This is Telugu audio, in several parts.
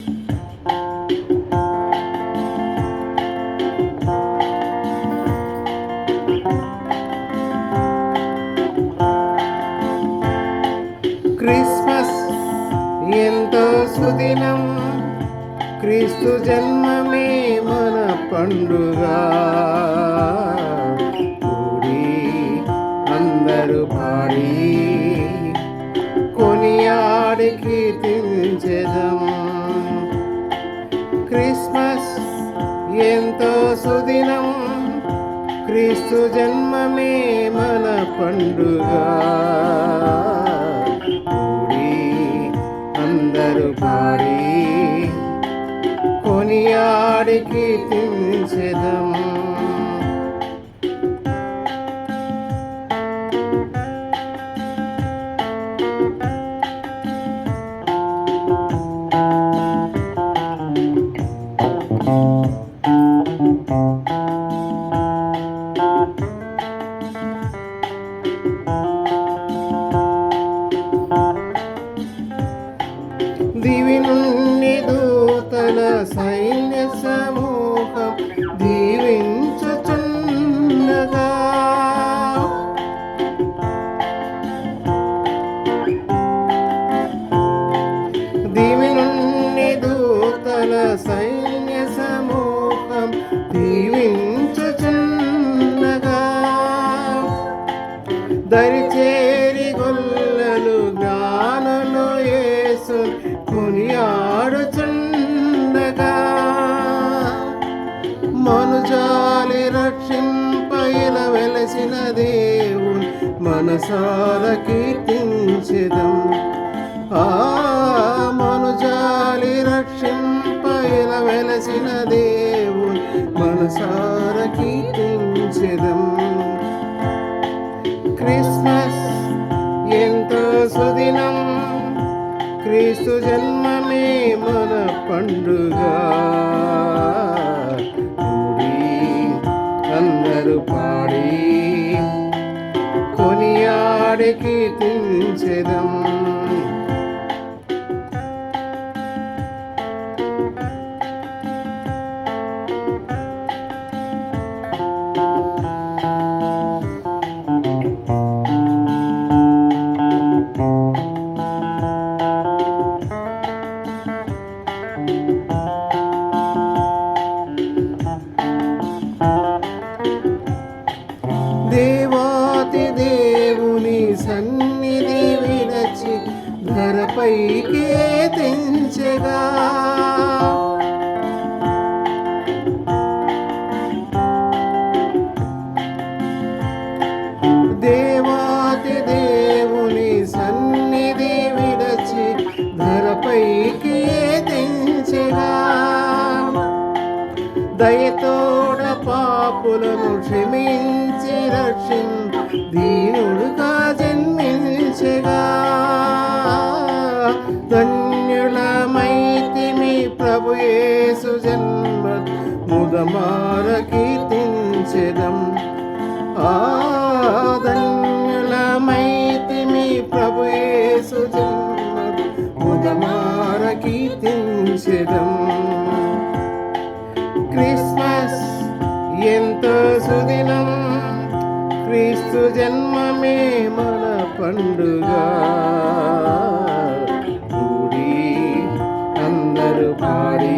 క్రిస్మస్ ఎంతో సుదినం. క్రీస్తు జన్మమే మన పండుగ. కూడి అందరూ పాడి కొనియాడి కీర్తించెదం ఎంతో సుదినం క్రీస్తు జన్మమే మన పండుగ. కూడి అందరూ పాడి కొనియాడికి కీర్తించెదం దరిచేరి గొల్లలు జ్ఞానులు యేసు కొనియాడుచుండగా మనుజాలి రక్షింపైన వెలసిన దేవుని మనసాల కీర్తించదం. ఆ మనుజాలి రక్షింపైన వెలసిన దేవుని మనసార కీర్తించదం. క్రిస్మస్ ఎంతో సుదినం. క్రీస్తు జన్మమే మన పండుగ. కూడి అందరూ పాడి కొనియాడికి కీర్తించెదం ధరపైకే తెంచగా. దేవాతి దేవుని సన్నిధి విడచి ధరపైకి తెంచగా. దయతోడ పాపులను క్షమించి రక్షిం జన్మ ముదమార కీర్తించెదం ఆ మీ ప్రభు యేసు జన్మ ముదమార కీర్తించెదం క్రిస్మస్ ఎంతో సుదినం క్రీస్తు జన్మమే మన పండుగ. కూడి అందరూ పాడి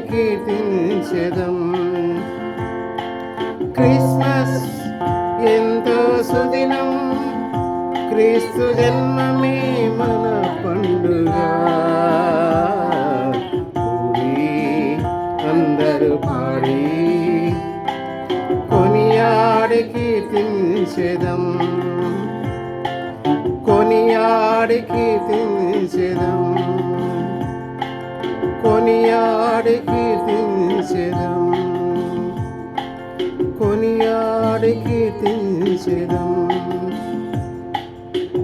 కీర్తించెదం. క్రిస్మస్ ఎంతో సుదినం క్రీస్తు జన్మమే మన పండుగ. కూడి అందరూ పాడి కొనియాడి కీర్తించెదం. కొనియాడి కీర్తించెదం. కొనియాడి కీర్తించెదం. కొనియాడి కీర్తించెదం.